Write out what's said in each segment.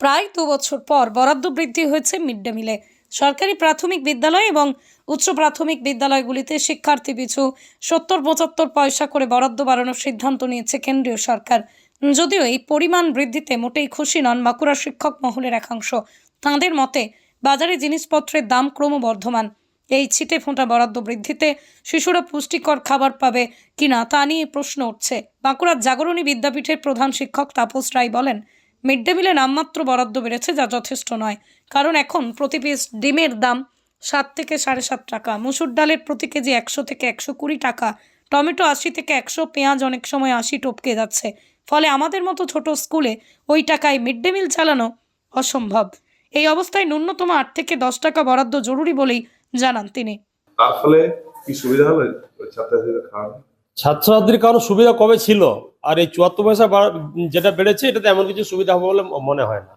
প্রায় দু বছর পর বরাদ্দ বৃদ্ধি হয়েছে মিড ডে মিলে। সরকারি প্রাথমিক বিদ্যালয় এবং উচ্চ প্রাথমিক বিদ্যালয়গুলিতে শিক্ষার্থী পিছু সত্তর পঁচাত্তর পয়সা করে বরাদ্দ বাড়ানোর সিদ্ধান্ত নিয়েছে কেন্দ্রীয় সরকার। যদিও এই পরিমাণ বৃদ্ধিতে মোটেই খুশি নন বাঁকুড়া শিক্ষক মহলের একাংশ। তাঁদের মতে, বাজারে জিনিসপত্রের দাম ক্রমবর্ধমান। এই ছিটে ফোঁটা বরাদ্দ বৃদ্ধিতে শিশুরা পুষ্টিকর খাবার পাবে কিনা তা নিয়ে প্রশ্ন উঠছে। বাঁকুড়ার জাগরণী বিদ্যাপীঠের প্রধান শিক্ষক তাপস রায় বলেন মিড ডে মিলে নামমাত্র বরাদ্দ বেড়েছে, যা যথেষ্ট নয়। কারণ এখন প্রতি পিস ডিমের দাম সাত থেকে সাড়ে সাত টাকা, মুসুর ডালের প্রতি কেজি একশো থেকে একশো কুড়ি টাকা, টমেটো আশি থেকে একশো পেঁয়াজ অনেক সময় আশি টপকে যাচ্ছে। ফলে আমাদের মতো ছোট স্কুলে ওই টাকায় মিড ডে মিল চালানো অসম্ভব। এই অবস্থায় ন্যূনতম আট থেকে দশ টাকা বরাদ্দ জরুরি বলেই জানান তিনি। তার ফলে কি সুবিধা হবে? ছাত্রছাত্রীদের খাওয়ানো ছাত্রছাত্রীর কারও সুবিধা কবে ছিল? আর এই চুয়াত্তর পয়সা যেটা বেড়েছে, এটাতে এমন কিছু সুবিধা হবে বলে মনে হয় না।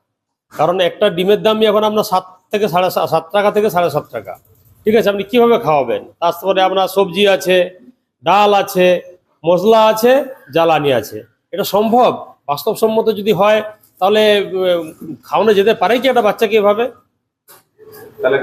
কারণ একটা ডিমের দামই এখন আপনার সাত থেকে সাড়ে সাত টাকা থেকে সাড়ে সাত টাকা। ঠিক আছে, আপনি কীভাবে খাওয়াবেন? তারপরে আপনার সবজি আছে, ডাল আছে, মশলা আছে, জ্বালানি আছে। এটা সম্ভব? বাস্তবসম্মত যদি হয়, তাহলে খাওয়ানো যেতে পারে কি একটা বাচ্চাকে এভাবে? তাহলে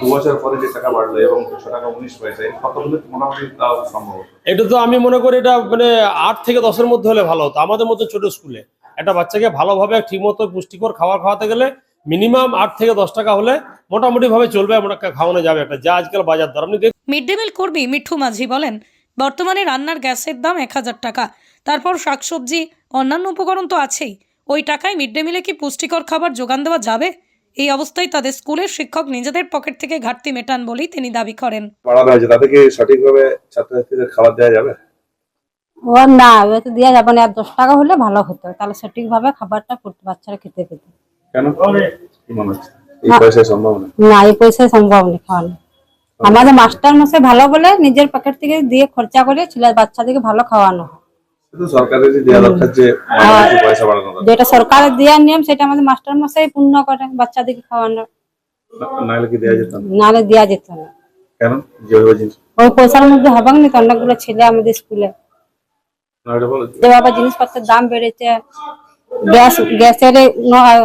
দু বছর পরে যে টাকা বাড়লো এবং দুশো টাকা উনিশ পয়সা এই কত মোটামুটি তাও সম্ভব? এটা তো আমি মনে করি এটা মানে আট থেকে দশের মধ্যে হলে ভালো হতো। আমাদের মতো ছোট স্কুলে একটা বাচ্চাকে ভালোভাবে ঠিকমতো পুষ্টিকর খাবার খাওয়াতে গেলে মিনিমাম আট থেকে দশ টাকা হলে মোটামুটি ভাবে চলবে আমরা খাওয়ানো যাবে একটা। যা আজকাল বাজার দর। আপনি দেখুন মিড ডে মিল কর্মী মিঠু মাঝি বলেন বর্তমানে রান্নার গ্যাসের দাম এক হাজার টাকা। তারপর শাকসবজি অন্যান্য উপকরণ তো আছেই। ওই টাকায় মিড ডে মিলে কি পুষ্টিকর খাবার যোগান দেওয়া যাবে? এই অবস্থায় তাদের স্কুলের শিক্ষক নিজেদের পকেট থেকে ঘাটতি মেটান বলেই তিনি দাবি করেন। বাড়ানো হয়েছে তাতে কি সঠিকভাবে ছাত্রছাত্রীদের খাবার দেওয়া যাবে? ও না এবার দেওয়া যাবে না। দশ টাকা হলে ভালো হতো। তাহলে সঠিকভাবে খাবারটা করতে বাচ্চারা খেতে পেত কেন? কি মনে হচ্ছে? এই পয়সায় সম্ভব না? না এই পয়সায় সম্ভব নেই খাওয়ানো। আমাদের মাস্টার মশাই ভালো বলে নিজের পকেট থেকে দিয়ে খরচা করে ছেলে বাচ্চাদেরকে ভালো খাওয়ানো হয়। যেটা সরকারের দেওয়ার নিয়ম সেটা আমাদের মাস্টার মশাই পূর্ণ করে বাচ্চাদেরকে খাওয়ানো। না- নাহলে দেওয়া যেত না? ওই পয়সার মধ্যে হবে না তো অনেকগুলো ছেলে আমাদের স্কুলে। এটা জিনিসপত্রের দাম বেড়েছে গ্যাস গ্যাসের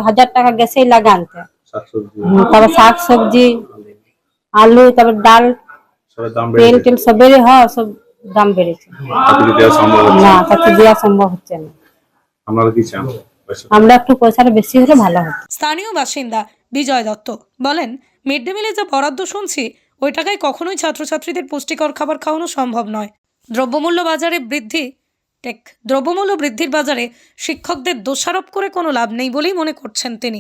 হাজার টাকা গ্যাসেই লাগে আনতে। তারপর শাক সবজি আলু তারপর ডাল তেল টেল সবেরই হয় সব দাম বেড়েছে। তাতে দেওয়া সম্ভব হচ্ছে? না না। তাতে দেওয়া সম্ভব হচ্ছে না। আপনারা কি চান? আমরা একটু পয়সাটা বেশি হলে ভালো হতো। স্থানীয় বাসিন্দা বিজয় দত্ত বলেন মিড ডে মিলে যা বরাদ্দ শুনছি ওই টাকায় কখনোই ছাত্রছাত্রীদের পুষ্টিকর খাবার খাওয়ানো সম্ভব নয়। দ্রব্যমূল্য বাজারে বৃদ্ধি। টেক দ্রব্যমূল্য বৃদ্ধির বাজারে শিক্ষকদের দোষারোপ করে কোনো লাভ নেই বলেই মনে করছেন তিনি।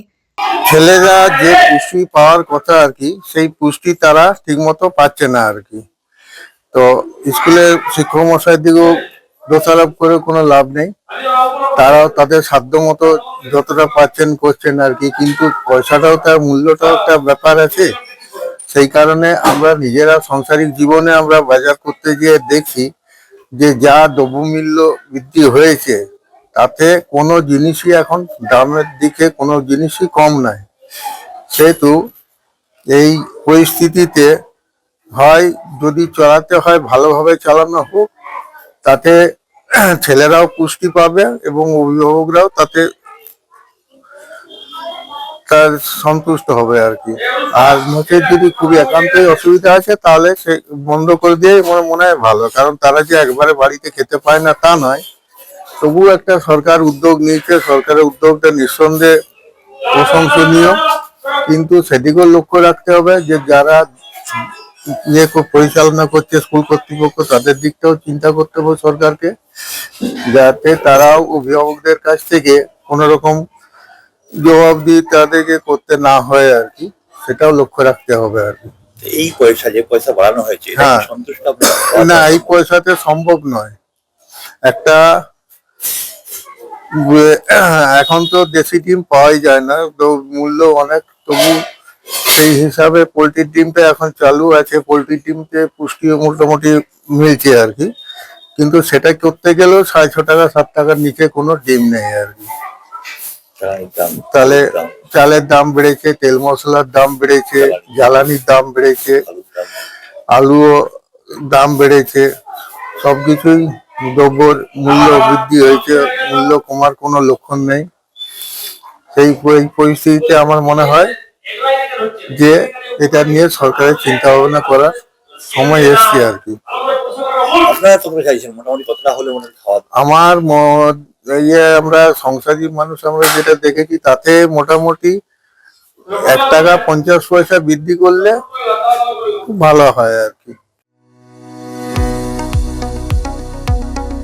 ছেলেরা যে পুষ্টি পাওয়ার কথা আর কি সেই পুষ্টি তারা ঠিকমতো পাচ্ছে না আর কি। তো স্কুলের শিক্ষক মশাই দিকেও দোষারোপ করে কোনো লাভ নেই। তারাও তাদের সাধ্য মতো যতটা পাচ্ছেন করছেন আর কি, কিন্তু পয়সাটাও তার মূল্যটাও একটা ব্যাপার আছে। সেই কারণে আমরা নিজেরা সংসারিক জীবনে আমরা বাজার করতে গিয়ে দেখি যে যা দ্রব্যমূল্য বৃদ্ধি হয়েছে, তাতে কোনো জিনিসই এখন দামের দিকে কোনো জিনিসই কম নাই সেহেতু এই পরিস্থিতিতে হয়, যদি চালাতে হয়, ভালোভাবে চালানো হোক, তাতে ছেলেরাও পুষ্টি পাবে এবং অভিভাবকরাও তাতে তার সন্তুষ্ট হবে আর কি। আর নচেত যদি খুবই একান্তই অসুবিধা আছে, তাহলে সে বন্ধ করে দিয়ে মনে মনে হয় ভালো। কারণ তারা যে একবারে বাড়িতে খেতে পায় না, তা নয়। তবুও একটা সরকার উদ্যোগ নিয়েছে। সরকারের উদ্যোগটা নিঃসন্দেহে প্রশংসনীয়। কিন্তু সেদিকেও লক্ষ্য রাখতে হবে যে, যারা ইয়ে পরিচালনা করছে স্কুল কর্তৃপক্ষ তাদের দিকটাও চিন্তা করতে হবে সরকারকে যাতে তারাও অভিভাবকদের কাছ থেকে কোন রকম জবাবদিহি তাদেরকে করতে না হয় আর কি সেটাও লক্ষ্য রাখতে হবে আর কি। এই পয়সা যে পয়সা বাড়ানো হয়েছে হ্যাঁ। না এই পয়সাতে সম্ভব নয়। একটা এখন তো দেশি ডিম পাওয়াই যায় না তো মূল্য অনেক তবু সেই হিসাবে পোলট্রির ডিমটা এখন চালু আছে। পোলট্রির ডিমতে পুষ্টিও মোটামুটি মিলছে আর কি। কিন্তু সেটা করতে গেলেও সাড়ে ছ টাকা সাত টাকার নিচে কোনো ডিম নেই আর কি। তাহলে চালের দাম। বেড়েছে তেল মশলার দাম বেড়েছে জ্বালানির দাম বেড়েছে আলুও দাম বেড়েছে। সবকিছুই দ্রব্যর মূল্য বৃদ্ধি হয়েছে। মূল্য কমার কোনো লক্ষণ নেই। সেই পরিস্থিতিতে আমার মনে হয় যে এটা নিয়ে সরকারের চিন্তা ভাবনা করার সময় এসছে আর কি। আপনারা কত চাইছেন মোটামুটি কতটা হলে খাওয়া? আমার ইয়ে আমরা সংসারী মানুষ আমরা যেটা দেখেছি তাতে মোটামুটি এক টাকা পঞ্চাশ পয়সা বৃদ্ধি করলে খুব ভালো হয় আর কি।